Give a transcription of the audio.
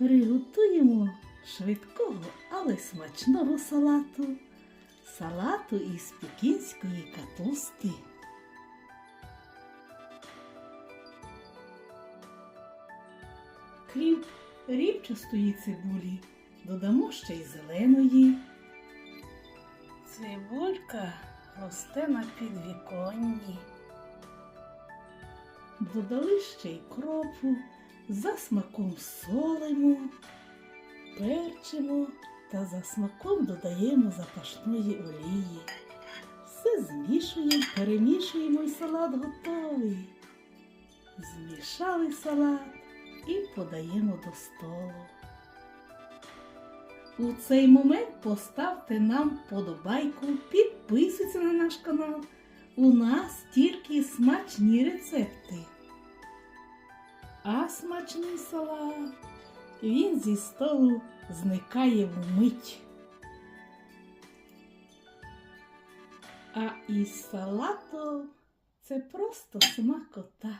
Приготуємо швидкого, але смачного салату. Салату із пекінської капусти. Крім рібчастої цибулі, додамо ще й зеленої. Цибулька росте на підвіконні. Додали ще й кропу, за смаком солимо, перчимо та за смаком додаємо запашної олії. Все змішуємо, перемішуємо і салат готовий. Змішали салат і подаємо до столу. У цей момент поставте нам вподобайку, підписуйтесь на наш канал. У нас тільки смачні рецепти. Смачний салат він зі столу зникає вмить. А із салатом це просто смакота.